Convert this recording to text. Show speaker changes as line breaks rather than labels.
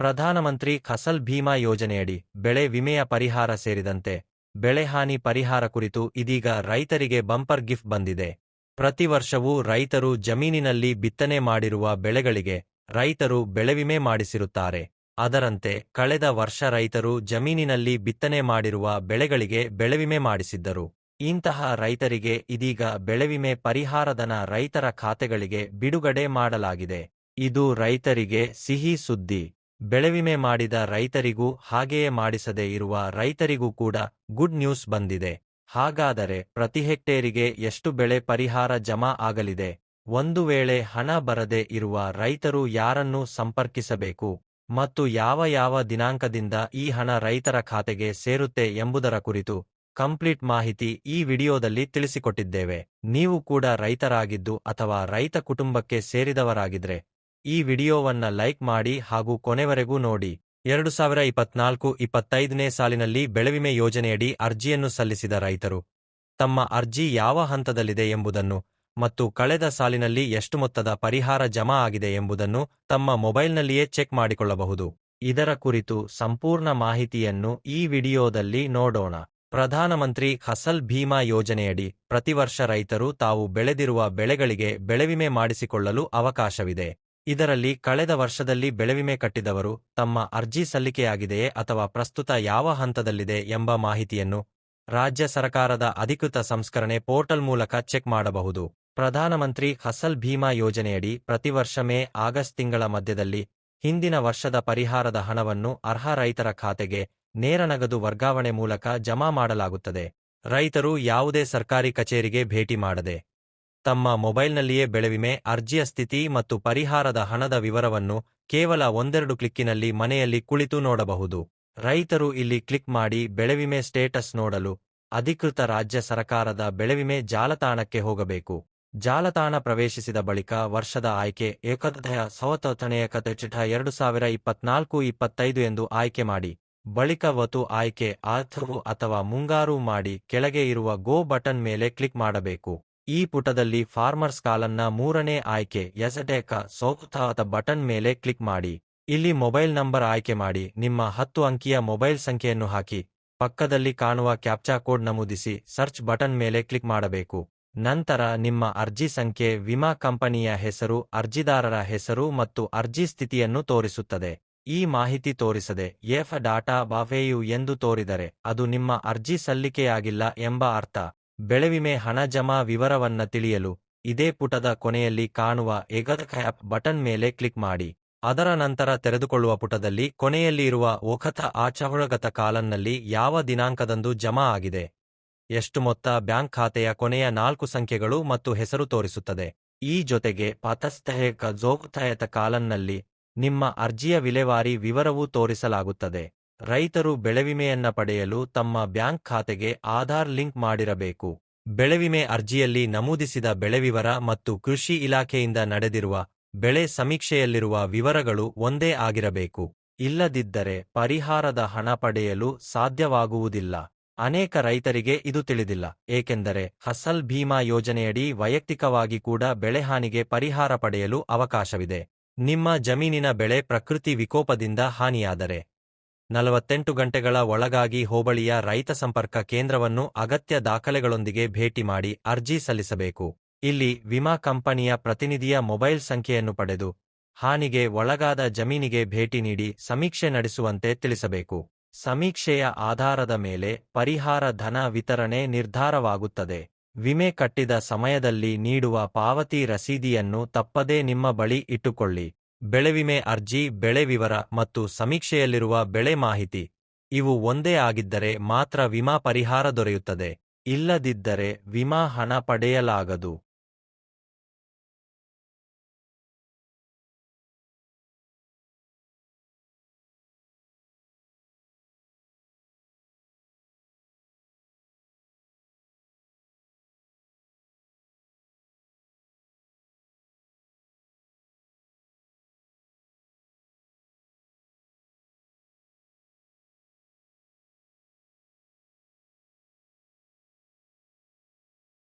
ಪ್ರಧಾನಮಂತ್ರಿ ಫಸಲ್ ಭೀಮಾ ಯೋಜನೆಯಡಿ ಬೆಳೆ ವಿಮೆಯ ಪರಿಹಾರ ಸೇರಿದಂತೆ ಬೆಳೆಹಾನಿ ಪರಿಹಾರ ಕುರಿತು ಇದೀಗ ರೈತರಿಗೆ ಬಂಪರ್ ಗಿಫ್ಟ್ ಬಂದಿದೆ. ಪ್ರತಿ ವರ್ಷವೂ ರೈತರು ಜಮೀನಿನಲ್ಲಿ ಬಿತ್ತನೆ ಮಾಡಿರುವ ಬೆಳೆಗಳಿಗೆ ರೈತರು ಬೆಳೆ ವಿಮೆ ಮಾಡಿಸಿರುತ್ತಾರೆ. ಅದರಂತೆ ಕಳೆದ ವರ್ಷ ರೈತರು ಜಮೀನಿನಲ್ಲಿ ಬಿತ್ತನೆ ಮಾಡಿರುವ ಬೆಳೆಗಳಿಗೆ ಬೆಳೆ ವಿಮೆ ಮಾಡಿಸಿದ್ದರು. ಇಂತಹ ರೈತರಿಗೆ ಇದೀಗ ಬೆಳೆ ವಿಮೆ ಪರಿಹಾರಧನ ರೈತರ ಖಾತೆಗಳಿಗೆ ಬಿಡುಗಡೆ ಮಾಡಲಾಗಿದೆ. ಇದು ರೈತರಿಗೆ ಸಿಹಿ ಸುದ್ದಿ. ಬೆಳೆವಿಮೆ ಮಾಡಿದ ರೈತರಿಗೂ ಹಾಗೆಯೇ ಮಾಡಿಸದೇ ಇರುವ ರೈತರಿಗೂ ಕೂಡ ಗುಡ್ ನ್ಯೂಸ್ ಬಂದಿದೆ. ಹಾಗಾದರೆ ಪ್ರತಿ ಹೆಕ್ಟೇರಿಗೆ ಎಷ್ಟು ಬೆಳೆ ಪರಿಹಾರ ಜಮಾ ಆಗಲಿದೆ? ಒಂದು ವೇಳೆ ಹಣ ಬರದೇ ಇರುವ ರೈತರು ಯಾರನ್ನು ಸಂಪರ್ಕಿಸಬೇಕು? ಮತ್ತು ಯಾವ ಯಾವ ದಿನಾಂಕದಿಂದ ಈ ಹಣ ರೈತರ ಖಾತೆಗೆ ಸೇರುತ್ತೆ ಎಂಬುದರ ಕುರಿತು ಕಂಪ್ಲೀಟ್ ಮಾಹಿತಿ ಈ ವಿಡಿಯೋದಲ್ಲಿ ತಿಳಿಸಿಕೊಟ್ಟಿದ್ದೇವೆ. ನೀವು ಕೂಡ ರೈತರಾಗಿದ್ದು ಅಥವಾ ರೈತ ಕುಟುಂಬಕ್ಕೆ ಸೇರಿದವರಾಗಿದ್ರೆ ಈ ವಿಡಿಯೋವನ್ನ ಲೈಕ್ ಮಾಡಿ ಹಾಗೂ ಕೊನೆವರೆಗೂ ನೋಡಿ. ಎರಡು ಸಾವಿರ ಇಪ್ಪತ್ನಾಲ್ಕು ಇಪ್ಪತ್ತೈದನೇ ಸಾಲಿನಲ್ಲಿ ಬೆಳೆವಿಮೆ ಯೋಜನೆಯಡಿ ಅರ್ಜಿಯನ್ನು ಸಲ್ಲಿಸಿದ ರೈತರು. ತಮ್ಮ ಅರ್ಜಿ ಯಾವ ಹಂತದಲ್ಲಿದೆ ಎಂಬುದನ್ನು ಮತ್ತು ಕಳೆದ ಸಾಲಿನಲ್ಲಿ ಎಷ್ಟು ಮೊತ್ತದ ಪರಿಹಾರ ಜಮಾ ಆಗಿದೆ ಎಂಬುದನ್ನು ತಮ್ಮ ಮೊಬೈಲ್ನಲ್ಲಿಯೇ ಚೆಕ್ ಮಾಡಿಕೊಳ್ಳಬಹುದು. ಇದರ ಕುರಿತು ಸಂಪೂರ್ಣ ಮಾಹಿತಿಯನ್ನು ಈ ವಿಡಿಯೋದಲ್ಲಿ ನೋಡೋಣ. ಪ್ರಧಾನಮಂತ್ರಿ ಫಸಲ್ ಭೀಮಾ ಯೋಜನೆಯಡಿ ಪ್ರತಿವರ್ಷ ರೈತರು ತಾವು ಬೆಳೆದಿರುವ ಬೆಳೆಗಳಿಗೆ ಬೆಳೆವಿಮೆ ಮಾಡಿಸಿಕೊಳ್ಳಲು ಅವಕಾಶವಿದೆ. ಇದರಲ್ಲಿ ಕಳೆದ ವರ್ಷದಲ್ಲಿ ಬೆಳೆವಿಮೆ ಕಟ್ಟಿದವರು ತಮ್ಮ ಅರ್ಜಿ ಸಲ್ಲಿಕೆಯಾಗಿದೆಯೇ ಅಥವಾ ಪ್ರಸ್ತುತ ಯಾವ ಹಂತದಲ್ಲಿದೆ ಎಂಬ ಮಾಹಿತಿಯನ್ನು ರಾಜ್ಯ ಸರ್ಕಾರದ ಅಧಿಕೃತ ಸಂಸ್ಕರಣೆ ಪೋರ್ಟಲ್ ಮೂಲಕ ಚೆಕ್ ಮಾಡಬಹುದು. ಪ್ರಧಾನಮಂತ್ರಿ ಫಸಲ್ ಭೀಮಾ ಯೋಜನೆಯಡಿ ಪ್ರತಿ ವರ್ಷ ಮೇ ಆಗಸ್ಟ್ ತಿಂಗಳ ಮಧ್ಯದಲ್ಲಿ ಹಿಂದಿನ ವರ್ಷದ ಪರಿಹಾರದ ಹಣವನ್ನು ಅರ್ಹ ರೈತರ ಖಾತೆಗೆ ನೇರ ನಗದು ವರ್ಗಾವಣೆ ಮೂಲಕ ಜಮಾ ಮಾಡಲಾಗುತ್ತದೆ. ರೈತರು ಯಾವುದೇ ಸರ್ಕಾರಿ ಕಚೇರಿಗೆ ಭೇಟಿ ಮಾಡದೆ ತಮ್ಮ ಮೊಬೈಲ್ನಲ್ಲಿಯೇ ಬೆಳೆವಿಮೆ, ಅರ್ಜಿಯ ಸ್ಥಿತಿ ಮತ್ತು ಪರಿಹಾರದ ಹಣದ ವಿವರವನ್ನು ಕೇವಲ ಒಂದೆರಡು ಕ್ಲಿಕ್ಕಿನಲ್ಲಿ ಮನೆಯಲ್ಲಿ ಕುಳಿತು ನೋಡಬಹುದು. ರೈತರು ಇಲ್ಲಿ ಕ್ಲಿಕ್ ಮಾಡಿ ಬೆಳೆವಿಮೆ ಸ್ಟೇಟಸ್ ನೋಡಲು ಅಧಿಕೃತ ರಾಜ್ಯ ಸರಕಾರದ ಬೆಳೆವಿಮೆ ಜಾಲತಾಣಕ್ಕೆ ಹೋಗಬೇಕು. ಜಾಲತಾಣ ಪ್ರವೇಶಿಸಿದ ಬಳಿಕ ವರ್ಷದ ಆಯ್ಕೆ ಏಕದಯ ಸವತನೆಯ ಕತಚಿಠ ಎರಡು ಸಾವಿರ ಇಪ್ಪತ್ನಾಲ್ಕು ಇಪ್ಪತ್ತೈದು ಎಂದು ಆಯ್ಕೆ ಮಾಡಿ. ಬಳಿಕ ವತು ಆಯ್ಕೆ ಆಥರು ಅಥವಾ ಮುಂಗಾರು ಮಾಡಿ ಕೆಳಗೆ ಇರುವ ಗೋ ಬಟನ್ ಮೇಲೆ ಕ್ಲಿಕ್ ಮಾಡಬೇಕು. ಈ ಪುಟದಲ್ಲಿ ಫಾರ್ಮರ್ಸ್ ಕಾಲನ್ನ ಮೂರನೇ ಆಯ್ಕೆ ಎಸಟೇಕ ಸೌತಾದ ಬಟನ್ ಮೇಲೆ ಕ್ಲಿಕ್ ಮಾಡಿ. ಇಲ್ಲಿ ಮೊಬೈಲ್ ನಂಬರ್ ಆಯ್ಕೆ ಮಾಡಿ. ನಿಮ್ಮ ಹತ್ತು ಅಂಕಿಯ ಮೊಬೈಲ್ ಸಂಖ್ಯೆಯನ್ನು ಹಾಕಿ. ಪಕ್ಕದಲ್ಲಿ ಕಾಣುವ ಕ್ಯಾಪ್ಚಾ ಕೋಡ್ ನಮೂದಿಸಿ. ಸರ್ಚ್ ಬಟನ್ ಮೇಲೆ ಕ್ಲಿಕ್ ಮಾಡಬೇಕು. ನಂತರ ನಿಮ್ಮ ಅರ್ಜಿ ಸಂಖ್ಯೆ, ವಿಮಾ ಕಂಪನಿಯ ಹೆಸರು, ಅರ್ಜಿದಾರರ ಹೆಸರು ಮತ್ತು ಅರ್ಜಿ ಸ್ಥಿತಿಯನ್ನು ತೋರಿಸುತ್ತದೆ. ಈ ಮಾಹಿತಿ ತೋರಿಸದೆ, ಎಫ್ ಡಾಟಾ ಬಾಫೇಯು ಎಂದು ತೋರಿದರೆ, ಅದು ನಿಮ್ಮ ಅರ್ಜಿ ಸಲ್ಲಿಕೆಯಾಗಿಲ್ಲ ಎಂಬ ಅರ್ಥ. ಬೆಳೆವಿಮೆ ಹಣ ಜಮಾ ವಿವರವನ್ನ ತಿಳಿಯಲು ಇದೇ ಪುಟದ ಕೊನೆಯಲ್ಲಿ ಕಾಣುವ ಎಗದ ಕ್ಯಾಪ್ ಬಟನ್ ಮೇಲೆ ಕ್ಲಿಕ್ ಮಾಡಿ. ಅದರ ನಂತರ ತೆರೆದುಕೊಳ್ಳುವ ಪುಟದಲ್ಲಿ ಕೊನೆಯಲ್ಲಿ ಇರುವ ಒಖತ ಆಚಹೊಳಗತ ಕಾಲನ್ನಲ್ಲಿ ಯಾವ ದಿನಾಂಕದಂದು ಜಮಾ ಆಗಿದೆ. ಎಷ್ಟು ಮೊತ್ತ ಬ್ಯಾಂಕ್ ಖಾತೆಯ ಕೊನೆಯ ನಾಲ್ಕು ಸಂಖ್ಯೆಗಳು ಮತ್ತು ಹೆಸರು ತೋರಿಸುತ್ತದೆ. ಈ ಜೊತೆಗೆ ಪತಸ್ಥಯಕ ಜೋಗುತಾಯತ ಕಾಲನ್ನಲ್ಲಿ ನಿಮ್ಮ ಅರ್ಜಿಯ ವಿಲೇವಾರಿ ವಿವರವೂ ತೋರಿಸಲಾಗುತ್ತದೆ. ರೈತರು ಬೆಳೆವಿಮೆಯನ್ನ ಪಡೆಯಲು ತಮ್ಮ ಬ್ಯಾಂಕ್ ಖಾತೆಗೆ ಆಧಾರ್ ಲಿಂಕ್ ಮಾಡಿರಬೇಕು. ಬೆಳೆವಿಮೆ ಅರ್ಜಿಯಲ್ಲಿ ನಮೂದಿಸಿದ ಬೆಳೆವಿವರ ಮತ್ತು ಕೃಷಿ ಇಲಾಖೆಯಿಂದ ನಡೆದಿರುವ ಬೆಳೆ ಸಮೀಕ್ಷೆಯಲ್ಲಿರುವ ವಿವರಗಳು ಒಂದೇ ಆಗಿರಬೇಕು. ಇಲ್ಲದಿದ್ದರೆ ಪರಿಹಾರದ ಹಣ ಪಡೆಯಲು ಸಾಧ್ಯವಾಗುವುದಿಲ್ಲ. ಅನೇಕ ರೈತರಿಗೆ ಇದು ತಿಳಿದಿಲ್ಲ. ಏಕೆಂದರೆ ಫಸಲ್ ಭೀಮಾ ಯೋಜನೆಯಡಿ ವೈಯಕ್ತಿಕವಾಗಿ ಕೂಡ ಬೆಳೆಹಾನಿಗೆ ಪರಿಹಾರ ಪಡೆಯಲು ಅವಕಾಶವಿದೆ. ನಿಮ್ಮ ಜಮೀನಿನ ಬೆಳೆ ಪ್ರಕೃತಿ ವಿಕೋಪದಿಂದ ಹಾನಿಯಾದರೆ ನಲವತ್ತೆಂಟು ಗಂಟೆಗಳ ಒಳಗಾಗಿ ಹೋಬಳಿಯ ರೈತ ಸಂಪರ್ಕ ಕೇಂದ್ರವನ್ನು ಅಗತ್ಯ ದಾಖಲೆಗಳೊಂದಿಗೆ ಭೇಟಿ ಮಾಡಿ ಅರ್ಜಿ ಸಲ್ಲಿಸಬೇಕು. ಇಲ್ಲಿ ವಿಮಾ ಕಂಪನಿಯ ಪ್ರತಿನಿಧಿಯ ಮೊಬೈಲ್ ಸಂಖ್ಯೆಯನ್ನು ಪಡೆದು ಹಾನಿಗೆ ಒಳಗಾದ ಜಮೀನಿಗೆ ಭೇಟಿ ನೀಡಿ ಸಮೀಕ್ಷೆ ನಡೆಸುವಂತೆ ತಿಳಿಸಬೇಕು. ಸಮೀಕ್ಷೆಯ ಆಧಾರದ ಮೇಲೆ ಪರಿಹಾರ ಧನ ವಿತರಣೆ ನಿರ್ಧಾರವಾಗುತ್ತದೆ. ವಿಮೆ ಕಟ್ಟಿದ ಸಮಯದಲ್ಲಿ ನೀಡುವ ಪಾವತಿ ರಸೀದಿಯನ್ನು ತಪ್ಪದೇ ನಿಮ್ಮ ಬಳಿ ಇಟ್ಟುಕೊಳ್ಳಿ. ಬೆಳೆವಿಮೆ ಅರ್ಜಿ, ಬೆಳೆ ವಿವರ ಮತ್ತು ಸಮೀಕ್ಷೆಯಲ್ಲಿರುವ ಬೆಳೆ ಮಾಹಿತಿ. ಇವು ಒಂದೇ ಆಗಿದ್ದರೆ ಮಾತ್ರ ವಿಮಾ ಪರಿಹಾರ ದೊರೆಯುತ್ತದೆ. ಇಲ್ಲದಿದ್ದರೆ ವಿಮಾ ಹಣ ಪಡೆಯಲಾಗದು.